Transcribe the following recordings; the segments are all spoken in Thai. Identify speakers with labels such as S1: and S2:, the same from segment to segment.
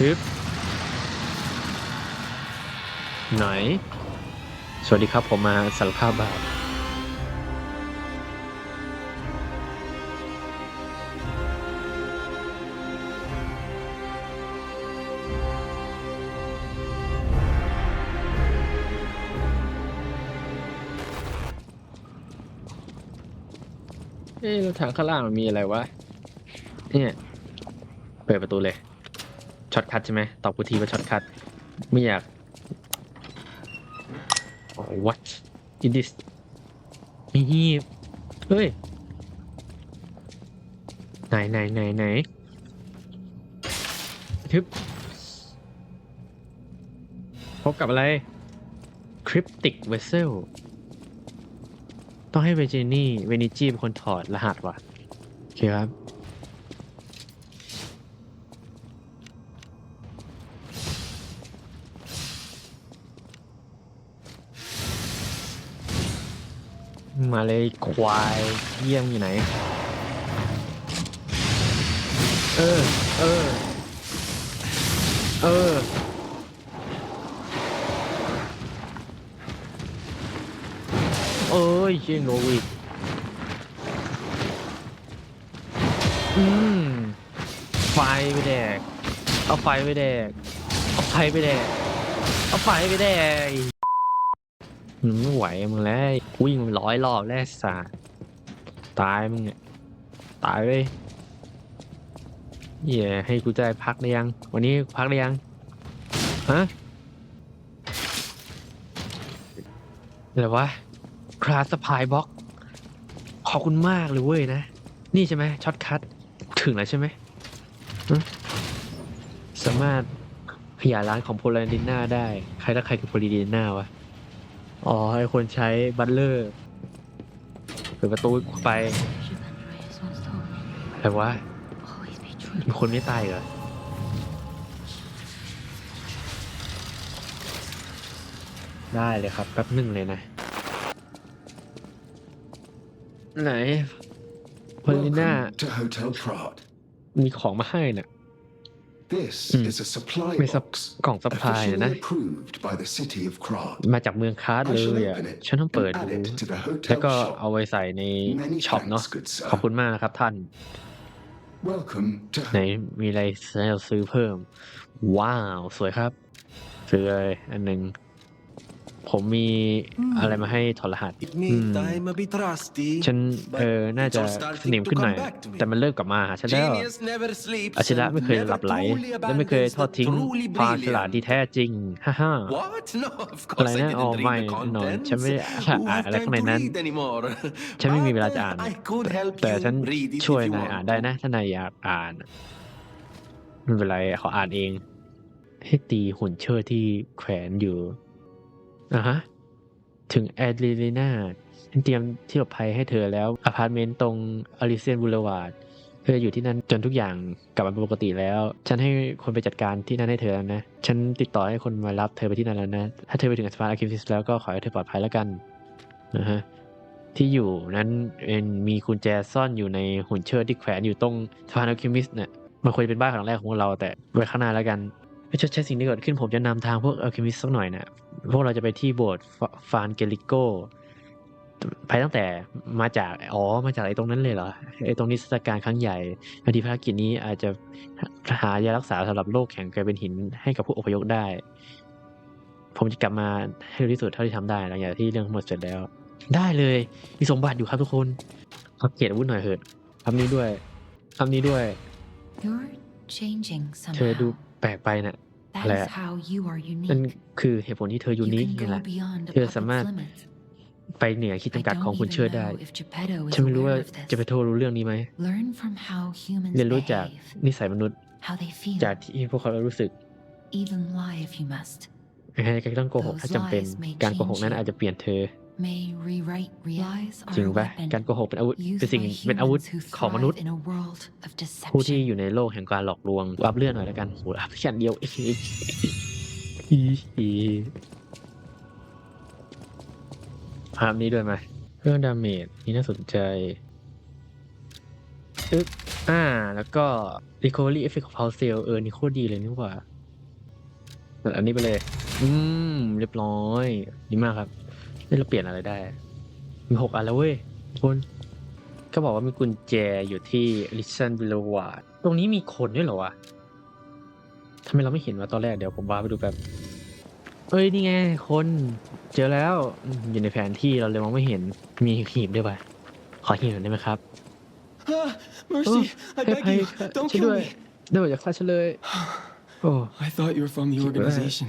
S1: ฮึบไหน สวัสดีครับผมมาสารภาพบาปเอ๊ะแล้วทางข้างล่างมันมีอะไรวะ เนี่ย เปิดประตูเลย ช็อตคัทใช่ไหมตอบกูทีว่าช็อตคัทไม่อยาก Oh, what is this มีหีบเฮ้ย ไหนไหนไหนไหนทึบพบกับอะไร Cryptic Vessel ต้องให้เวเจนี่ เวนิจีเป็นคนถอดรหัสว่ะ โอเคครับ มาเลยควายเยี่ยมอยู่ไหน เออ เออ เออ เอ้ยเชี่ยโนวิกอืม ไฟไปแดก เอาไฟไปแดก เอาไฟไปแดก เอาไฟไปแดก มึงไม่ไหวมึงแล้ววิ่งมันร้อยรอบแล้วสาตายมึงเนี่ยตายเลยเหี้ย่ให้กูใจพักได้ยัง วันนี้พักได้ยังฮะอะไรวะคลาสสปายบ็อกขอบคุณมากเลยเว้ยนะ นี่ใช่ไหมช็อตคัทถึงแล้วใช่ไหมสามารถขยายร้านของโพลาดิน่าได้ ใครถ้าใครคือโพลาดิน่าวะ อ๋อไอคนใช้บัตเลอร์เปิดประตูไป
S2: Andreas once told me,
S1: อะไรวะ
S2: always be true.
S1: มีคนไม่ตายเหรอได้เลยครับแป๊บหนึ่งเลยนะ ไหนพอลิน่า
S3: Welcome to Hotel Prague.
S1: มีของมาให้น่ะ
S3: This
S1: Hmm.
S3: is a supply
S1: ไม่ซับ
S3: box
S1: กล่องซัพพลาย
S3: officially
S1: นะ
S3: approved by the city of Prague.
S1: มาจากเมืองคาร์ด
S3: I
S1: เล
S3: shall
S1: ยอะ
S3: open it
S1: ฉันต้องเปิด
S3: and
S1: ดู
S3: add it to the
S1: แล้ว
S3: hotel
S1: ก็
S3: shop.
S1: เอาไว้ใส่ใน
S3: Many
S1: ช็อปเนาะ
S3: thanks, good
S1: ขอบคุณ
S3: sir.
S1: มากนะครับท่าน
S3: Welcome to
S1: ไหนมีอะไรให้เราซื้อเพิ่ม ว้าว สวยครับ ซื้อเลยอันหนึ่ง ผมมีอะไรมาให้ถอดรหัสอีก
S4: Me
S1: อืม
S4: time a bit rusty.
S1: ฉันเออน่าจะ
S4: it's all starting
S1: สนิมขึ้นหน่อย
S4: to come back to me.
S1: แต่มันเริ่มกลับมาหาฉันแล้ว
S4: Genius never sleeps
S1: อาชิระ
S4: and
S1: ไม่เคย
S4: never
S1: หลับไหล
S4: truly
S1: และไม่เคย
S4: abandons
S1: ทอด
S4: the
S1: ทิ้ง
S4: truly
S1: ความฉลาด
S4: brilliant.
S1: ที่แท้จริง ฮ่าฮ่า
S4: What? No, of
S1: อะไร
S4: course I
S1: นะ
S4: didn't
S1: อ๋อ
S4: read
S1: ไม่
S4: the
S1: นอน
S4: contents.
S1: ฉันไม่ได้
S4: Who
S1: อ่าน
S4: have
S1: อะไร
S4: time
S1: ข้างใน
S4: to
S1: นั้น
S4: read anymore.
S1: ฉันไม่มีเวลา
S4: But,
S1: จะอ่าน
S4: I could help
S1: แต่
S4: you
S1: ฉัน
S4: read it
S1: ช่วย
S4: if you
S1: นาย
S4: want
S1: อ่านได้
S4: to.
S1: นะ ถ้านายอยากอ่านไม่เป็นไรขออ่านเอง ให้ตีหุ่นเชิดที่แขวนอยู่ อะฮะ ถึงแอดรีลีนาฉันเตรียมที่หลบภัยให้เธอแล้วอพาร์ตเมนต์ตรงอลิเซียนบูลวาดเธออยู่ที่นั่นจนทุกอย่างกลับมาเป็นปกติแล้ว ฉันให้คนไปจัดการที่นั่นให้เธอแล้วนะ ฉันติดต่อให้คนมารับเธอไปที่นั่นแล้วนะ ถ้าเธอไปถึงสปาร์อาคิฟิสแล้วก็ขอให้เธอปลอดภัยแล้วกันนะฮะที่อยู่นั้นเป็นมีกุญแจซ่อนอยู่ในหุ่นเชิดที่แขวนอยู่ตรงสะพานอัลคิมิสเนี่ยมันควรจะเป็นบ้านครั้งแรกของพวกเราแต่ไว้ข้างหน้าแล้วกัน ไม่ชดใช้สิ่งที่เกิดขึ้นผมจะนำทางพวกอัลคิมิสสักหน่อยนะพวกเราจะไปที่โบสถ์ฟฟานเกลิโกไปตั้งแต่มาจากอ๋อมาจากไอ้ตรงนั้นเลยเหรอไอ้ตรงนิทรรศการครั้งใหญ่บางทีภารกิจนี้อาจจะหายารักษาสำหรับโรคแข็งเกลายเป็นหินให้กับผู้อพยพได้ ผมจะกลับมาให้เร็วที่สุดเท่าที่ทำได้หลังจากที่เรื่องทั้งหมดเสร็จแล้ว ได้เลยมีสมบัติอยู่ครับทุกคนอัปเกรดอาวุธหน่อยเถิดคำนี้ด้วยคำนี้ด้วย
S2: You're changing
S1: เธอดู
S2: somehow.
S1: แปลกไปน่ะ
S2: That
S1: Lẹ.
S2: is how you are
S1: นั่น
S2: unique.
S1: คือเหตุผลที่เธอยู
S2: You
S1: นิค
S2: can
S1: นี่
S2: go
S1: แหละ
S2: beyond a
S1: เธอสามารถ
S2: puppet's limits.
S1: ไปเหนือขีด
S2: I
S1: จำกัดของ
S2: don't
S1: คุณ
S2: even
S1: เชิดได้
S2: know if Geppetto
S1: ฉัน
S2: is
S1: ไม่รู้ว่า
S2: aware of
S1: จะไป
S2: this.
S1: โทษรู้เรื่องนี้ไหม
S2: Learn from how humans
S1: เรียนรู้จาก
S2: behave,
S1: นิสัยมนุษย์
S2: how they feel.
S1: จากที่พวกเขารู้สึก
S2: Even lie if you must.
S1: ใครๆก็ต้องโกหกถ้าจำเป็น
S2: Those lies may
S1: การโกหกนั้น
S2: change you.
S1: อาจจะเปลี่ยนเธอ
S2: May rewrite lies
S1: จริง
S2: are a
S1: ปะ
S2: weapon
S1: การโกหกเป็นอาวุธ
S2: used
S1: เป็นสิ่ง
S2: by
S1: เป็นอาวุธ
S2: humans who
S1: ของมนุษ
S2: thrive
S1: ย์
S2: in a world of
S1: ผู้ที่
S2: deception.
S1: อยู่ในโลกแห่งการหลอกลวงอัพเลื่อนหน่อยแล้วกันโหอัพแค่อันเดียวอีอีภาพนี้ด้วยไหมเรื่องดาเมจนี่น่าสนใจอึ๊บอ่า แล้วก็ recovery effect ของ power cell เออ นี่โคตรดีเลยนี่หว่าตัดอันนี้ไปเลย อืม เรียบร้อย ดีมากครับ นี่เราเปลี่ยนอะไรได้ มีหกอันแล้วเว้ยทุกคนก็บอกว่ามีกุญแจอยู่ที่ listen boulevard ตรงนี้มีคนด้วยเหรอวะทำไมเราไม่เห็นวะตอนแรกเดี๋ยวผมว่าไปดูแบบเอ้ยนี่ไงคน เจอแล้วอืมอยู่ในแผนที่เราเลยมองไม่เห็นมีหีบด้วยป่ะขอหีบหน่อยได้ไหมครับ
S5: Ah, mercy, I
S1: ให้
S5: beg
S1: ภัย
S5: you,
S1: ค่ะ
S5: don't
S1: ช่วย
S5: kill
S1: ด้วย
S5: me.
S1: ได้บอกอย่าฆ่าฉันเลยโอ้
S5: I thought you were from the
S1: Keep it there.
S5: organization.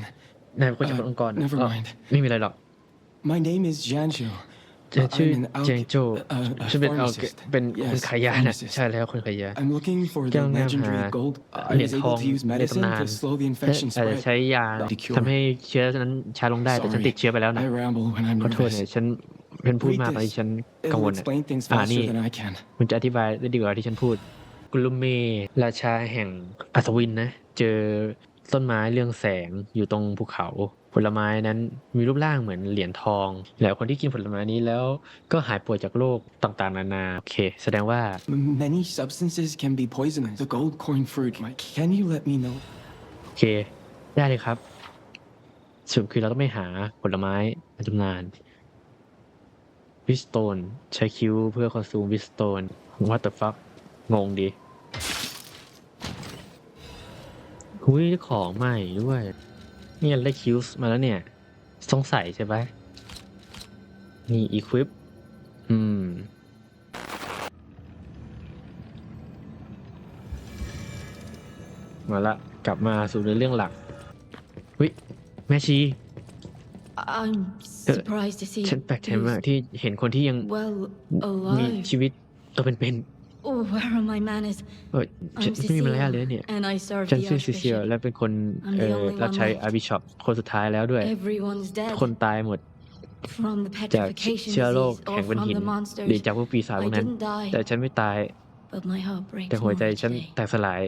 S1: นายเป็นคนจากองค์กร
S5: never
S1: อ๋อ
S5: mind.
S1: ไม่มีอะไรหรอก
S5: My name is Jancho.
S1: จะชื่อ
S5: I'm an alch-
S1: เจงโจ
S5: uh, a
S1: ฉันเป็นเอา
S5: pharmacist.
S1: เป็นคน
S5: Yes,
S1: ขายยาน่ะ
S5: pharmacist.
S1: ใช่แล้วคนขายยา
S5: I'm looking for the
S1: Kailangan
S5: legendary
S1: ha-
S5: gold. I
S1: เหรียญ
S5: was
S1: ทอง
S5: able to use
S1: ใน
S5: medicine
S1: ตำนาน
S5: to slow the
S1: อา
S5: infection
S1: จจะ
S5: spread.
S1: ใช้ยา
S5: The cure.
S1: ทำให้เชื้อนั้นช้าลงได้แต่ฉัน
S5: Sorry.
S1: ติดเชื้อไปแล้วนะ
S5: I ramble when I'm
S1: ขอโทษเนี่ย
S5: nervous.
S1: ฉันเป็นพูดมาก
S5: Read
S1: ตอน
S5: this.
S1: ที่ฉันกัง
S5: It'll
S1: วลน่ะ
S5: explain things
S1: Ah,
S5: faster
S1: ni-
S5: than I can.
S1: คุณจะอธิบายได้ดีกว่าที่ฉันพูดกุลุเมราชาแห่งอัศวินนะ เจอต้นไม้เรื่องแสงอยู่ตรงภูเขา ผลไม้นั้นมีรูปร่างเหมือนเหรียญทอง แล้วคนที่กินผลไม้นี้แล้วก็หายป่วยจากโรคต่างๆ นานาโอเค แสดงว่า
S5: M- Many substances can be poisonous. The gold corn fruit. My, can you let me know?
S1: โอเค ได้เลยครับสรุดคือเราต้องไปหาผลไม้ในตำนานวิสโตนใช้คิวเพื่อคอนซูมวิสโตนว่าแต่ฟักงงดีหุยได้ของใหม่ด้วย นี่ได้คิวส์มาแล้วเนี่ย สงสัยใช่ไหมนี่อีควิป อืม มาละ กลับมาสู่ในเรื่องหลัก วิ แม่ชี
S6: I'm
S1: Uh,
S6: surprised to see
S1: ฉันแปลกใจมากที่เห็นคนที่ยัง
S6: well
S1: มี
S6: alive.
S1: ชีวิตตัวเป็น
S6: Oh, where are my manners?
S1: ๆเออฉัน
S6: I'm
S1: ไม่มีมารยาทเลยเนี่ย
S6: Cecile, and I serve
S1: ฉัน
S6: the
S1: ชื่อซิเซีย
S6: Archbishop.
S1: และเป็นคน
S6: I'm the
S1: เอ่อ
S6: only one
S1: รับใช้
S6: left.
S1: อาบิชอปคนสุดท้ายแล้วด้วย
S6: Everyone's dead
S1: คนตายหมด
S6: from the
S1: จาก
S6: petrification
S1: เชื้อโรค
S6: disease or
S1: แข็งเป็น
S6: from
S1: หิน
S6: the
S1: หรือ
S6: monsters.
S1: จากพวกปีศาจพ
S6: I
S1: วกนั้น
S6: didn't die,
S1: แต่ฉันไม่ตาย
S6: but my heart
S1: แต่
S6: breaks
S1: หัว
S6: more
S1: ใจ
S6: each
S1: ฉัน
S6: day.
S1: แตกสลาย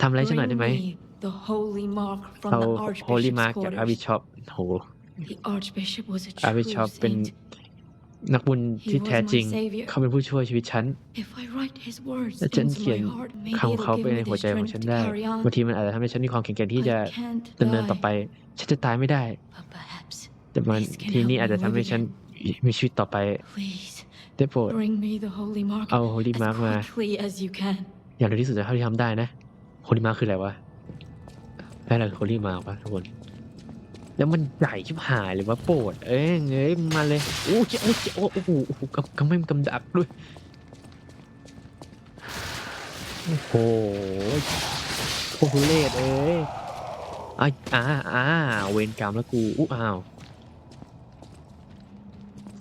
S1: ทำอะไรฉันหน่อยได้
S6: Bring
S1: ไหม
S6: me the holy mark from
S1: เอา
S6: the
S1: โฮลี่
S6: Archbishop's
S1: มาร์กจากอาบิ
S6: quarters.
S1: ชอปโห
S6: The Archbishop was a
S1: อาบิ
S6: true
S1: ชอปเป็น
S6: saint.
S1: นักบุญที่
S6: He was
S1: แท้จริง
S6: my savior.
S1: เขาเป็นผู้ช่วยชีวิตฉัน
S6: If I write his words
S1: และฉัน
S6: into
S1: เขียน
S6: my heart, maybe
S1: คำของ
S6: it'll
S1: เขา
S6: give
S1: ไป
S6: me
S1: ใน
S6: the
S1: หัวใจของ
S6: strength
S1: ฉัน
S6: to
S1: ได้
S6: carry on.
S1: บางทีมันอาจจะทำให้ฉันมีความแข็งแกร่งที่จะ
S6: I can't
S1: ดำเนินต่อไป
S6: die,
S1: ฉันจะตายไม่ได้
S6: but perhaps
S1: แต่มัน
S6: This can
S1: ทีนี้
S6: help
S1: อาจจะ
S6: me
S1: ทำให้
S6: live
S1: ฉัน
S6: again.
S1: มีชีวิตต่อไป
S6: please
S1: ได้โปรด
S6: bring me the holy mark
S1: เอาโฮลี่
S6: as
S1: มาร์กมา
S6: quickly as you can.
S1: อย่างเร็วที่สุดเท่าที่ทำได้นะโฮลี่มาร์กคืออะไรวะได้อะไรโฮลี่มาร์กวะทุกคน แล้วมันใหญ่ชิบหายเลยว่าโปรดเอ้ยเอ้ยมาเลยโอ้เจ้าโอ้เจ้าโอ้โหโอ้โหกำกำไม่กำดักด้วยโอ้โหโอ้โหเลดเอ้ยอ่าอ่าอ่าเวรกรรมแล้วกูอู้อ้าว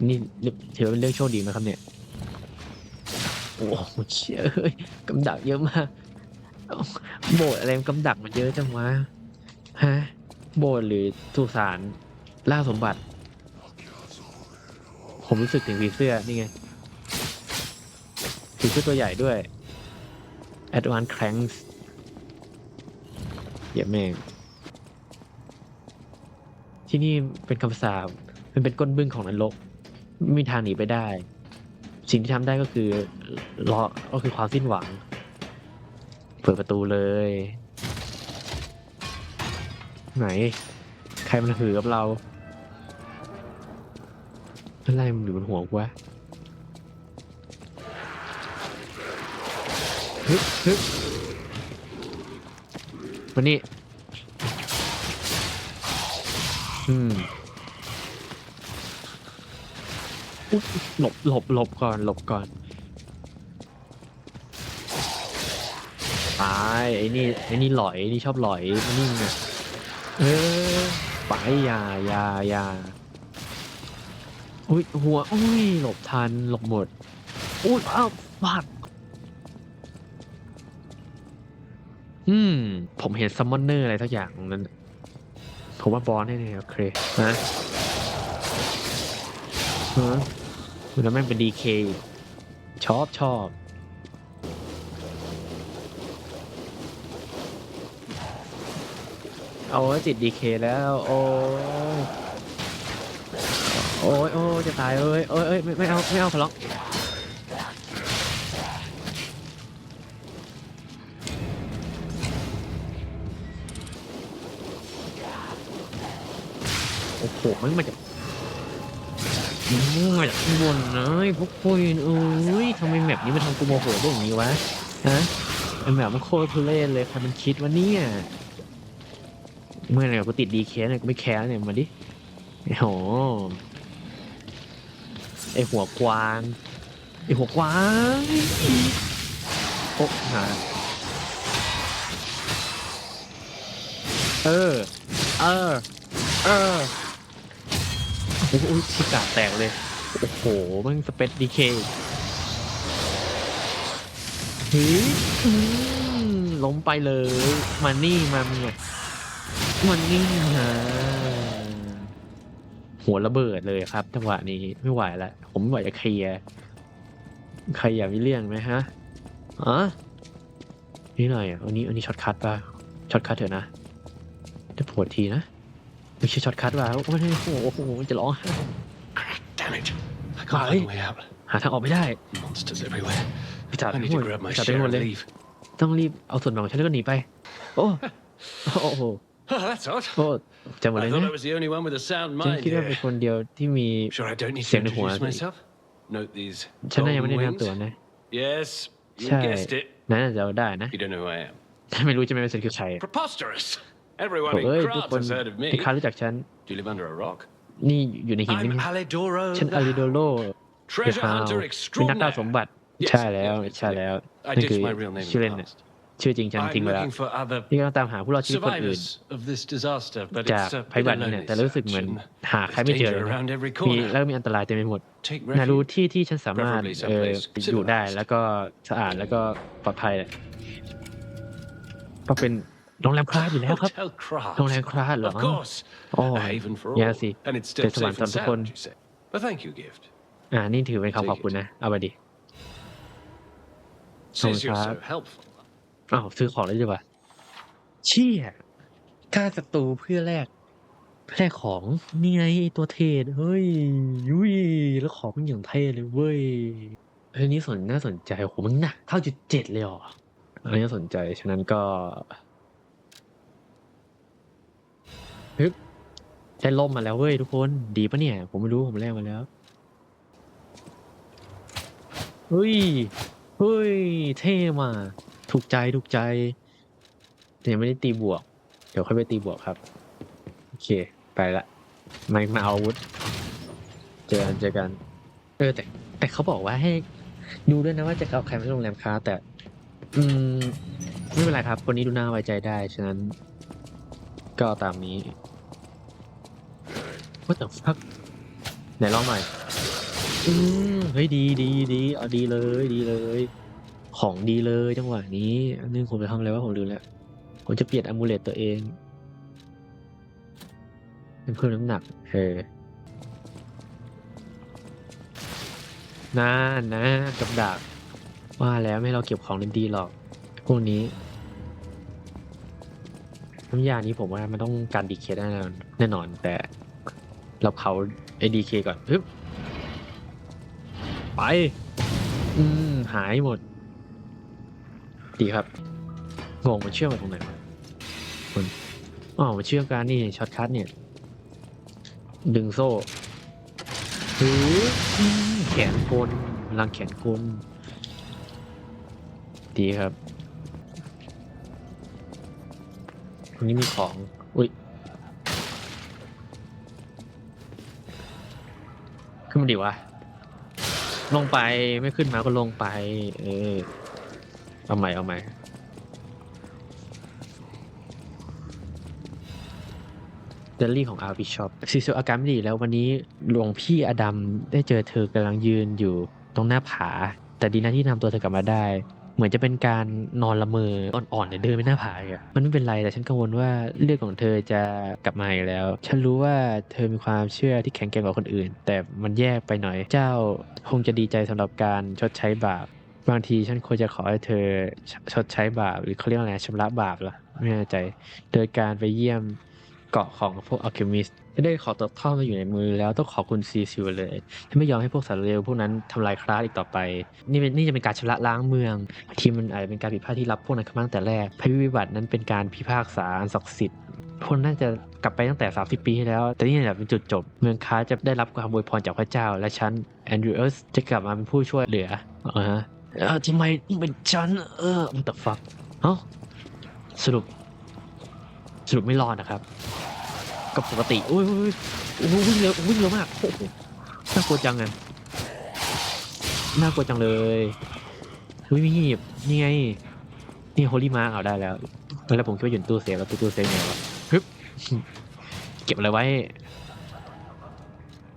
S1: นี่ถือเป็นเรื่องโชคดีไหมครับเนี่ยโอ้โหเชี่ยเอ้ยกำดักเยอะมากโบสถ์อะไรกำดักมันเยอะจังวะฮะ โบสถ์หรือสุสานล่าสมบัติ ผมรู้สึกถึงผีเสื้อนี่ไงผีเสื้อตัวใหญ่ด้วย Advanced Cranks เยียบแม่งที่นี่เป็นคำสาปมันเป็นก้นบึ้งของนรกไม่มีทางหนีไปได้ สิ่งที่ทำได้ก็คือรอก็คือความสิ้นหวัง เปิดประตูเลย ไหน ใครมันหือกับเราอะไรมันอยู่บนหัวกูวะฮึบฮึบมานี่ อืมอุ๊ยหลบหลบหลบก่อน หลบก่อนตายไอ้นี่ไอ้นี่หลอยไอ้นี่ชอบหลอยนนิ่งไง เออไปอย่าอย่าอย่าอุ้ยหัวอุ้ยหลบทันหลบหมดอุ้ยอ้าวบาดอืม ผมเห็นซัมมอนเนอร์อะไรทักอย่างตรงนั้น ผมว่าบอสแน่ๆโอเคนะฮะแล้วแม่งเป็นดีเคชอบชอบ เอาจิตดีเคแล้ว โอ้ยโอ้ยโอ้จะตายเอ้ยเอ้ยเอ้ยไม่ไม่เอาไม่เอาพล็อกโอ้โหมันมาจากมันาจากข้างบนนะพวกคุยเอ้ยทำไมแมปนี้มันทำกูโมโหได้อย่นี้วะฮะแมปมันโคตรทุเรศเลยใครมันคิดวะเนี่ย เมื่อไหร่กูติดดีเคสเนี่ยกูไม่แคร์เนี่ยมาดิโอ้โหไอหัวกวางไอหัวกวางโอ้หาเออ เออ เออโอ้โหชิกาแตกเลย โอ้โหมันสเปซดีเคเฮ้ยอืมล้มไปเลย มันนี่มันเนี่ย มันนี่ฮะหัวระเบิดเลยครับจังหวะนี้ไม่ไหวแล้วผมไม่ไหวจะเคลียร์ใครอยากมีเรื่องไหมฮะอ๋อนี่หน่อยอะอันนี้อันนี้ช็อตคัทป่ะช็อตคัทเถอะนะจะปวดทีนะไม่ใช่ช็อตคัทว่ะโอ้โหโอ้โหจะร้องไห้
S7: Damn it. I can't
S1: Aye.
S7: find a way out.
S1: หาทางออกไม่ได้
S7: Monsters everywhere.
S1: พิจาร
S7: I
S1: ณา
S7: need
S1: หม
S7: to
S1: ด
S7: grab my
S1: พิจารณา
S7: share
S1: หมด
S7: and
S1: เลย
S7: leave.
S1: ต้องรีบเอาส่วนแบ่งของฉันแล้วก็หนีไป โอ้โอ้โห
S7: Oh, that's odd.
S1: โอ้จำหมด
S7: I
S1: เลย
S7: thought
S1: นะ
S7: I was the only one with a sound
S1: ฉัน
S7: mind
S1: คิดว่าเป็น
S7: here.
S1: คนเดียวที่มี
S7: Sure, I don't need to
S1: Send the
S7: introduce
S1: horn.
S7: myself. Note these
S1: ฉันน่ายังไม่
S7: golden
S1: ได้แนะนำตัว
S7: wings.
S1: นะ
S7: Yes, you
S1: ใช่
S7: guessed it.
S1: นั่นอาจจะได้นะ
S7: You don't know who I am.
S1: ฉันไม่รู้จะไม่เป็นฉันคือใคร
S7: Preposterous. Everyone
S1: โอ้
S7: in
S1: เอ้ยทุก
S7: Krat
S1: คน
S7: has heard of
S1: ที่
S7: me.
S1: ค้ารู้จักฉัน
S7: Do you live under a rock?
S1: นี่อยู่ในหินนี่
S7: I'm
S1: ไง
S7: Alidoro
S1: ฉัน
S7: the
S1: อาริโดโล
S7: Treasure
S1: ฮาว
S7: Hunter
S1: เป็นนักล่าสม
S7: Extraordinaire.
S1: บัติ
S7: Yes,
S1: ใช่แล้ว
S7: yes,
S1: ใช่แล้ว
S7: I
S1: นั่นคือ
S7: ditched my real name
S1: ชื่อ
S7: in
S1: เล่น
S7: the
S1: น่ะ
S7: past.
S1: ชื่อจริงฉัน
S7: I'm
S1: ทิ้งไปแล้ว
S7: looking for other
S1: นี่กำลังตามหาผู้รอดชีวิตคนอื่น
S7: survivors of this disaster, but
S1: จาก
S7: it's a
S1: ภัย
S7: bit
S1: บัติ
S7: of
S1: นี่
S7: lonely
S1: เนี่ยแต่รู้สึกเหมือน
S7: search,
S1: หา
S7: and
S1: ใครไม่เจอ
S7: there's
S1: เลย
S7: danger
S1: นะ
S7: around every
S1: มี
S7: corner.
S1: แล้วก็มีอันตรายเต็มไปหมด
S7: Take
S1: นารู้
S7: refuge.
S1: ที่ที่ฉันสามารถ
S7: Preferably
S1: เออ
S7: someplace
S1: อยู่ได้
S7: civilized.
S1: แล้วก็สะอาดแล้วก็ปลอดภัยเลยก็เป็นโรงแรมคลาสอยู่แล้วครับ
S7: Hotel Craft.
S1: โรงแรมคลาสเหรอ
S7: Of course.
S1: โอ้
S7: A haven for
S1: ยา
S7: all.
S1: สิ
S7: And it's
S1: เป็น
S7: still
S1: สวรรค์
S7: safe
S1: สำหรับ
S7: and
S1: ทุกคน
S7: sound, you say. A thank you gift.
S1: อ่านี่ถือเป็นคำขอบคุณนะ เอาไปดิ
S7: Says you're so
S1: Craft.
S7: helpful.
S1: อ้าวซื้อของได้ด้วยวะเชี่ยฆ่าศัตรูเพื่อแลกแลกของนี่ไงไอ้ตัวเทรดเฮ้ยยุยแล้วของมันอย่างเท่เลยเว้ยเฮ้ยนี่สนน่าสนใจโอ้โหมันหนักเท่าจุดเจ็ดเลยเหรออันนี้น่าสนใจฉะนั้นก็ฮึบได้ล่มมาแล้วเว้ยทุกคน ดีปะเนี่ย ผมไม่รู้ผมแลกมาแล้วเฮ้ยเฮ้ยเท่มา ถูกใจถูกใจแต่ยังไม่ได้ตีบวก เดี๋ยวค่อยไปตีบวกครับ โอเค ไปละไมามาเอาอาวุธ เจอกันเจอกัน เออ แต่ แต่เขาบอกว่าให้ ดูด้วยนะว่าจะเอาใครมาที่โรงแรมค้า แต่ อืม ไม่เป็นไรครับ คนนี้ดูน่าไว้ใจได้ ฉะนั้น ก็ตามนี้ว่าแต่ฟักไหนลองหน่อยอืมเฮ้ยดีดีดีเอาดีเลยดีเลย ของดีเลยจังหวะนี้นนึงผมจะทำอะไรวะผมลืมแล้วผมจะเปลี่ยนอมูเลตตัวเองเพิ่มน้ำหนักเออนานะกับดักว่าแล้วไม่ให้เราเก็บของดีๆหรอก พวกนี้น้ำยานี้ผมว่ามันต้องการดีเคแน่นอนแน่นอน แต่เราเผาไอ้ดีเคก่อนฮึบไป อืม หายหมด ดีครับงงมันเชื่อมมาตรงไหนวะมันอ๋อมันเชื่อมกันนี่ช็อตคัทเนี่ย ดึงโซ่หือแขนกลพลังแขนกลดีครับตรงนี้มีของ อุ้ยขึ้นมาดิวะ ลงไปไม่ขึ้นมาก็ลงไป เออ เอาใหม่เอาใหม่เดลี่ของอาร์บิชอปซีซูอาการไม่ดีแล้ววันนี้หลวงพี่อดัมได้เจอเธอกำลังยืนอยู่ตรงหน้าผา แต่ดีนะที่นำตัวเธอกลับมาได้ เหมือนจะเป็นการนอนละเมออ่อนๆเนี่ยเดินไปหน้าผาอีกอะมันไม่เป็นไรแต่ฉันกังวลว่าเรื่องของเธอจะกลับมาอีกแล้ว ฉันรู้ว่าเธอมีความเชื่อที่แข็งแกร่งกว่าคนอื่น แต่มันแยกไปหน่อยเจ้าคงจะดีใจสำหรับการชดใช้บาป บางทีฉันควรจะขอให้เธอชชดใช้บาปหรือเขาเรียกอะไรชำระบาปเหรอไม่แน่ใจ โดยการไปเยี่ยมเกาะของพวกอัลเคมิสได้ขอตกท่อมาอยู่ในมือแล้วต้องขอบคุณซีซิลเลยที่ไม่ยอมให้พวกสารเลวพวกนั้นทำลายคลาสอีกต่อไป นี่เป็นนี่จะเป็นการชำระล้างเมืองที่มันอาจจะเป็นการผิดพลาดที่รับพวกนั้นเข้ามาตั้งแต่แรกภัยพิบัตินั้นเป็นการพิพากษาอันศักดิ์สิทธิ์คนน่าจะกลับไปตั้งแต่ 30 ปีที่แล้ว แต่นี่แหละเป็นจุดจบ เมืองค้าจะได้รับความอวยพรจากพระเจ้า และฉันแอนดรูเอสจะกลับมาเป็นผู้ช่วยเหลืออ่าฮะ เอ้าทำไมเป็นฉันเออ what the fuck เอ้าสรุป สรุปไม่รอดนะครับ ก็ปกติอุ้ยอุ้ยวิ่งเร็ววิ่งเร็วมากโอ้โหน่ากลัวจังอะน่ากลัวจังเลยอุ้ยมีหีบนี่ไงนี่โฮลี่มาเอาได้แล้วแล้วผมคิดว่าอยู่ตู้เซฟแล้วตู้เซฟไงวะฮึบเก็บอะไรไว้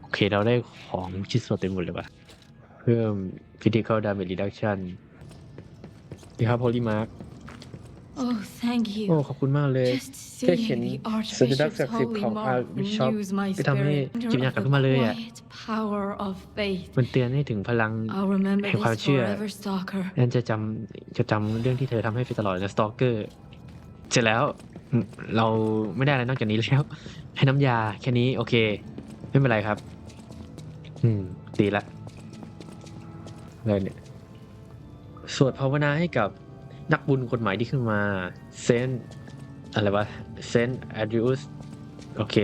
S1: โอเคเราได้ของชิ้นส่วนเต็มหมดเลยว่ะเพิ่ม critical damage reduction ดีครับโฮลี่มา
S6: Oh, thank
S1: โอ้
S6: you.
S1: ขอบคุณมากเลย
S6: Just
S1: แค่เห็น
S6: seeing the
S1: สัญลักษณ์
S6: Archbishop's
S1: ศักดิ์สิทธิ์
S6: holy
S1: ของ
S6: mark
S1: Archbishop
S6: renews my
S1: ไปทำให้
S6: spirit
S1: จิตวิญญาณกลับ
S6: of
S1: ขึ้นมาเลยอะ
S6: the quiet power of faith.
S1: มันเตือนให้ถึงพลัง
S6: I'll remember
S1: แห่งความ
S6: this
S1: เชื่อ
S6: forever, Stalker.
S1: นั่นจะจำจะจำเรื่องที่เธอทำให้ไปตลอดนะสตอกเกอร์เสร็จแล้วอืมเราไม่ได้อะไรนอกจากนี้แล้ว ให้น้ำยาแค่นี้โอเค ไม่เป็นไรครับ อืม ดีละ เลยเนี่ยสวดภาวนาให้กับนักบุญคนใหม่ที่ขึ้นมาเซนอะไรวะเซนแอดริอุสโอเค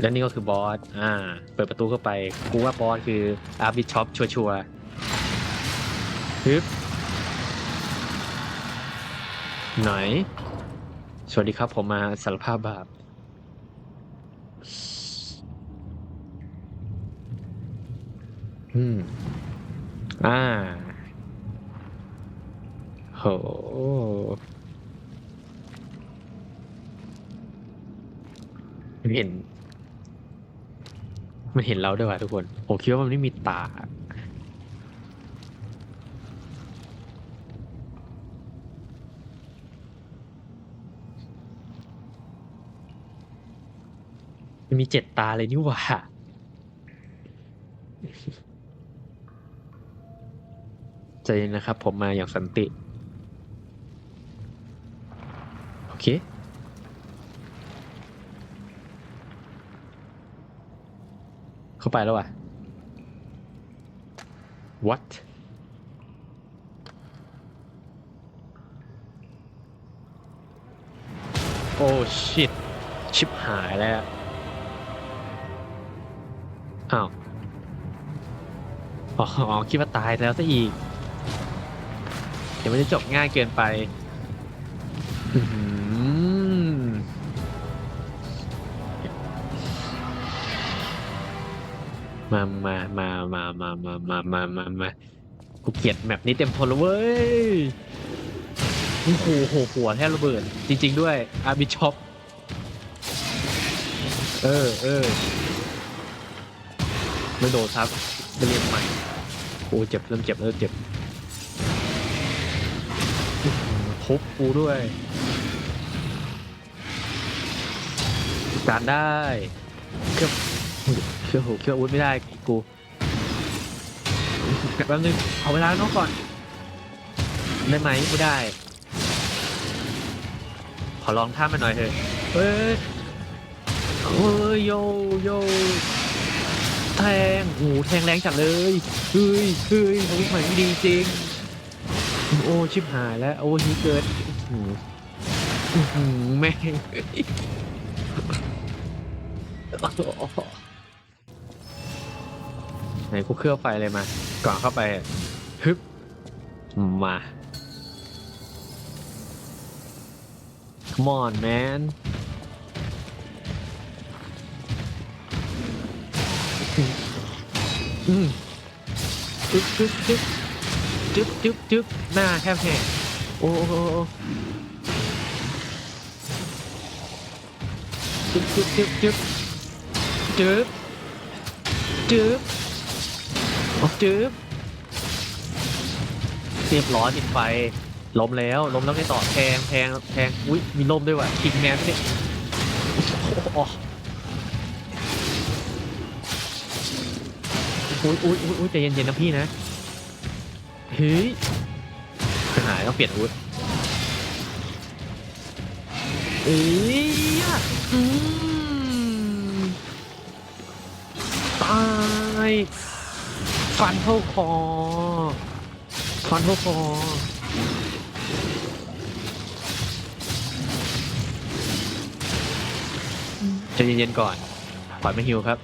S1: และนี่ก็คือบอสอ่า เปิดประตูเข้าไป กูว่าบอสคืออาร์บิชอปชัวร์ๆฮึบไหน สวัสดีครับผมมาสารภาพบาปอืม อ่าโหมันเห็น มันเห็นเราด้วยว่ะทุกคน ผมคิดว่ามันไม่มีตา มันมีเจ็ดตาเลยนี่หว่า ใจเย็นนะครับ ผมมาอย่างสันติ โอเค เข้าไปแล้วอะ what โอ้ shit ชิบหายแล้วอ้าว อ๋อ คิดว่าตายแล้วซะอีก ดี๋ยวมันจะจบง่ายเกินไปมามามามามามามามามามากูเกลียดแมปนี้เต็มทนแล้วเว้ยโอ้โหโหหัวแทบระเบิด จริง ๆ ด้วยอาร์บิชอปเออเออไม่โดนครับไปเรียนใหม่ โอ้เจ็บเริ่มเจ็บเริ่มเจ็บ ทุบกูด้วยการได้เครื่องเครื่องหูเครื่องอาวุธไม่ได้กูแป๊บนึงเอาเวลาน้องก่อน ได้ไหมไม่ได้ ขอลองท่ามันหน่อยเถอะเฮ้ยเฮ้ยโยโยแทงโอ้แทงแรงจัดเลยเฮ้ยเฮ้ยอาวุธใหม่ไม่ดีจริง โอ้ชิบหายแล้วโอ้ฮีเกิดหือแม่งไหนกูเคลือบไฟเลยมา ก่อนเข้าไปฮึบมา come on man อืมจึ๊บจึ๊บจึ๊บ จึ๊บจึ๊บจึ๊บหน้าแทบแหกโอ้โอ้โอ้จึ๊บจึ๊บจึ๊บจึ๊บจึ๊บจึ๊บโอ้จึ๊บเรียบร้อยติดไฟล้มแล้วล้มแล้วไงต่อแทงแทงแทงอุ้ยมีล้มด้วยว่ะคิงแมนเนี่ยโอ้โหอุ้ยอุ้ยอุ้ยใจเย็นๆนะพี่นะ เฮ้ยหายต้องเปลี่ยนอาวุธเอ้ยอืมตายฟันเข้าคอฟันเข้าคอใจเย็นๆก่อนปล่อยไม่ฮิวครับ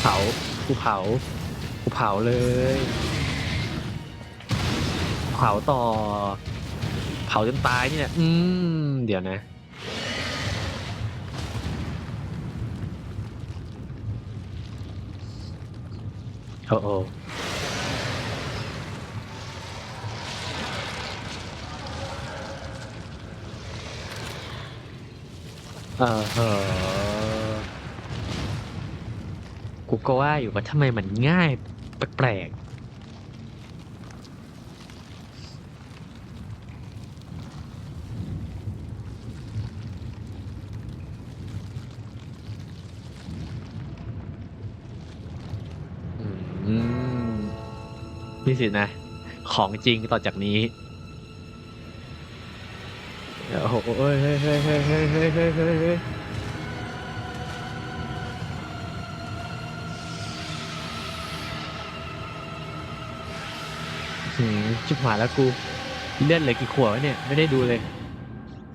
S1: เผากูเผา กูเผาเลยเผาต่อ เผาจนตายนี่แหละอืม เดี๋ยวนะโอ้โอเออเหอกูก็ว่าอยู่ว่าทำไมมันง่าย แปลกๆอืมนี่สินะ ของจริงต่อจากนี้โอ้โหเฮ้ยเฮ้ยเฮ้ยเฮ้ยเฮ้ยเฮ้ย หืมชิบหายแล้วกู เลื่อนเหลือกี่ขวบวะเนี่ย ไม่ได้ดูเลย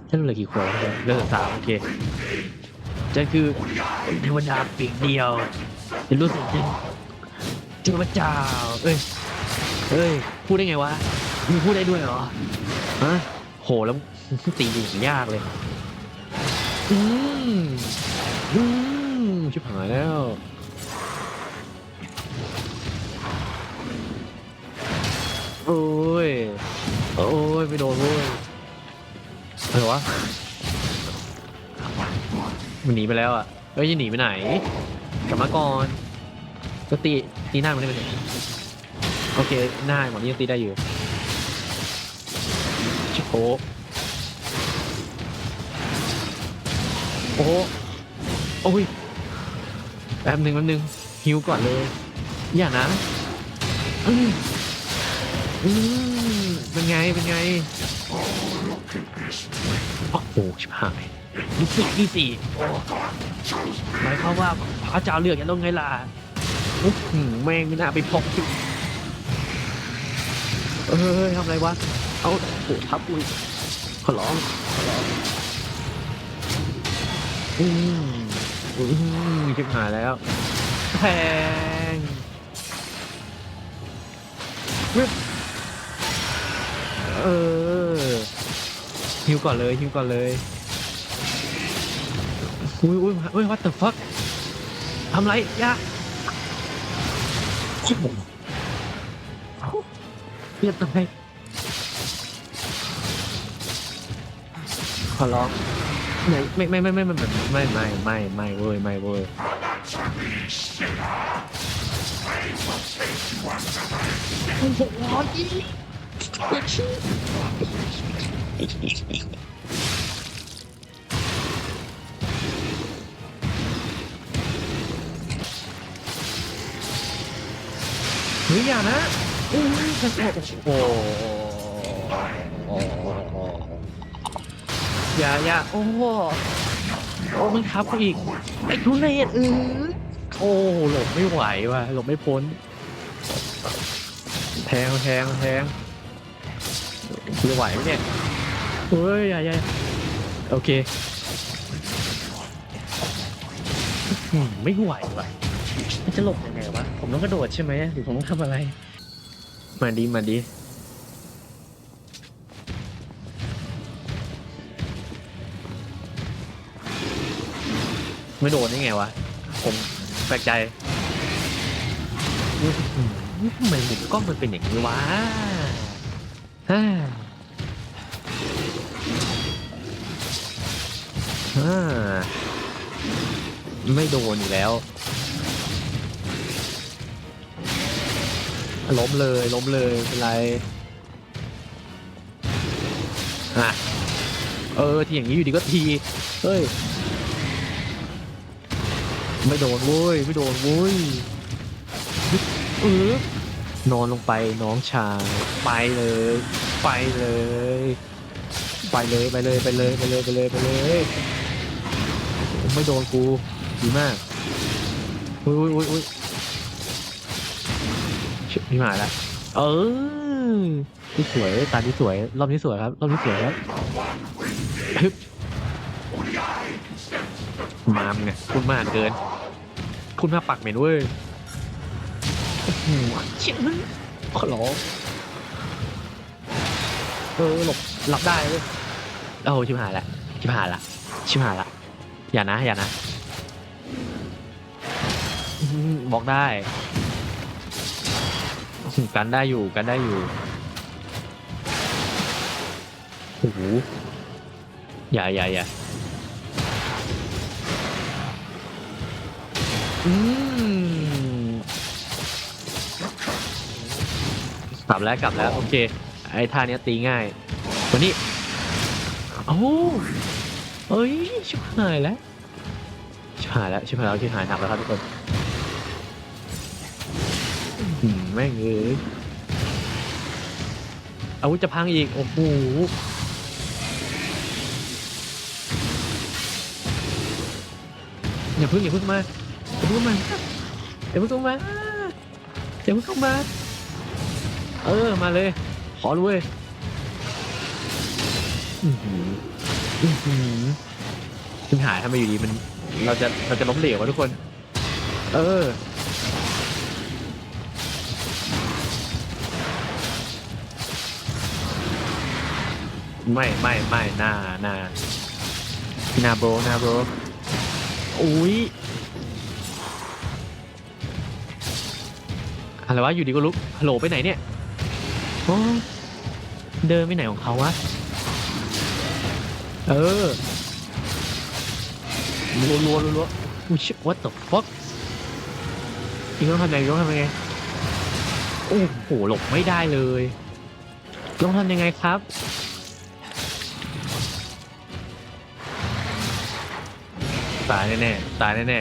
S1: เลื่อนเหลือกี่ขวบวะเนี่ยเลื่อนสามโอเคจะคือเทวดาปีกเดียวจะรู้สึกจริงเทวเจ้าเอ้ยเฮ้ย พูดได้ไงวะมึงพูดได้ด้วยเหรอฮะโหแล้วตีดูยากเลย อืมอืมชิบหายแล้ว โอ้ย โอ้ยไม่โดนเว้ยอะไรวะมันหนีไปแล้วอะเฮ้ยจะหนีไปไหน กลับมาก่อนก็ตีตีหน้ามันได้ไหมโอเคหน้าหมอนี้ยังตีได้อยู่ชิโอโอ้โหโอ้ยแป๊บหนึ่งแป๊บหนึ่งฮิวก่อนเลย อย่านะอืม อืมเป็นไง เป็นไง โอ้โหชิบหายนี่สินี่สิโอ้หมายความว่าพระเจ้าเลือกอย่างต้องไงล่ะอื้อหือแม่งไม่น่าไปพกสิเอ้ยทำอะไรวะ เอาโอ้ทับอุ้ยขอร้องขอร้องอืมอืมชิบหายแล้วแพงวิบ เออฮิวก่อนเลยฮิวก่อนเลยอุ้ยอุ้ยอุ้ย what the fuck ทำไรยะโอ้โหเรียบตายขอร้องไม่ไม่ไม่ไม่ไม่ไม่ไม่ไม่ไม่ไม่เว้ยไม่เว้ยโอ้โห เฮ้ยอย่านะโอ้ยโอ้โอ้อย่าอย่าโอ้โหโอ้มันทับเขาอีก ไอ้ทุเรศเออโอ้หลบไม่ไหวว่ะหลบไม่พ้น แทงแทงแทง จะไหวไหมเนี่ยเฮ้ยอย่าอย่าโอเคไม่ไหวว่ะมันจะหลบยังไงวะ ผมต้องกระโดดใช่ไหมหรือผมต้องทำอะไร มาดีมาดีไม่โดนได้ไงวะ ผมแปลกใจทำไมมุมกล้องมันเป็นอย่างนี้วะฮ่า ไม่โดนอีกแล้ว ล้มเลยล้มเลยเป็นไรอะเออทีอย่างนี้อยู่ดีก็ทีเฮ้ย ไม่โดนเว้ยไม่โดนเว้ยเออนอนลงไปน้องชายไปเลย ไปเลย ไปเลยไปเลยไปเลยไปเลยไปเลยไปเลย ไม่โดนกู ดีมากอุ้ยอุ้ยอุ้ยชิบนี่มาแล้วเออที่สวยตาที่สวย รอบนี้สวยครับ รอบนี้สวยครับฮึบมามไงพูดมากเกินพูดมากปากเหม็นเว้ยโอ้โหเชี่ยขอร้องเออหลบหลับได้เว้ยโอ้โหชิบหายละชิบหายละชิบหายละอย่านะอย่านะ อื้อหือบอกได้อื้อหือกันได้อยู่กันได้อยู่โอ้โหอย่าอย่าอย่าอืมกลับแล้วกลับแล้ว โอเค ไอ้ท่าเนี้ยตีง่ายวันนี้โอ้าเอ้ย ชิบหายแล้ว ชิบหายแล้ว ชิบหายแล้วชิบหายหนักแล้วครับทุกคน แม่งเอ้ยอาวุธจะพังอีก โอ้โหอย่าพิ่งอย่าพิ่งมาอย่าพิ่งมาอย่าพิ่งเข้ามาอย่าพิ่งเข้ามา เออมาเลย ขอรู้เว้ยอื้อหืออื้อหือปัญหาทำไมอยู่ดีมัน เราจะเราจะล้มเหลววะทุกคน เออ ไม่ไม่ไม่หน้าหน้าหน้าโบรหน้าโบรอุ้ยอะไรวะอยู่ดีก็ลุกฮัลโหลไปไหนเนี่ยโอ้เดินไปไหนของเขาวะเออรัวรัวรัวรัวอุ้ย shit, what the fuck อีกต้องทำยังไงต้องทำยังไงโอ้โหหลบไม่ได้เลยต้องทำยังไงครับ ตายแน่ๆตายแน่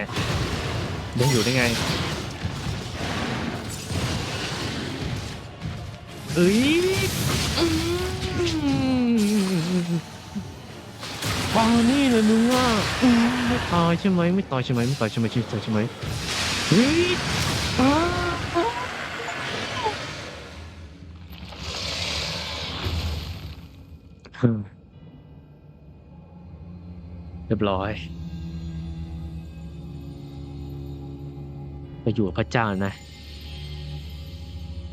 S1: ๆยังอยู่ได้ไงเอ้ยอืมตายนี่เลยมึงอะไม่ตายใช่ไหมไม่ตายใช่ไหมไม่ตายใช่ไหมไม่ตายใช่ไหมเฮ้ยเรียบร้อย ไปอยู่กับพระเจ้านะ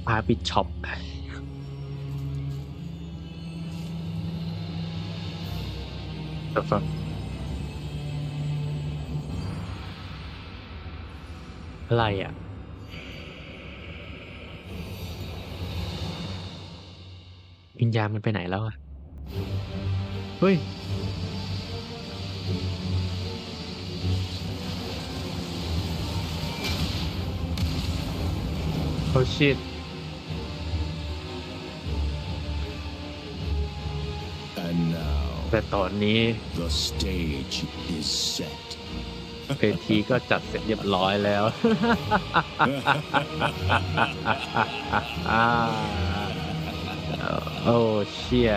S1: พาปิชอป The fuck อะไรอะวิญญาณมันไปไหนแล้วอะ เฮ้ย โอ้ shit
S8: And now
S1: แต่ตอนนี้
S8: the stage is set.
S1: เวทีก็จัดเสร็จเรียบร้อยแล้ว โอ้เชี่ย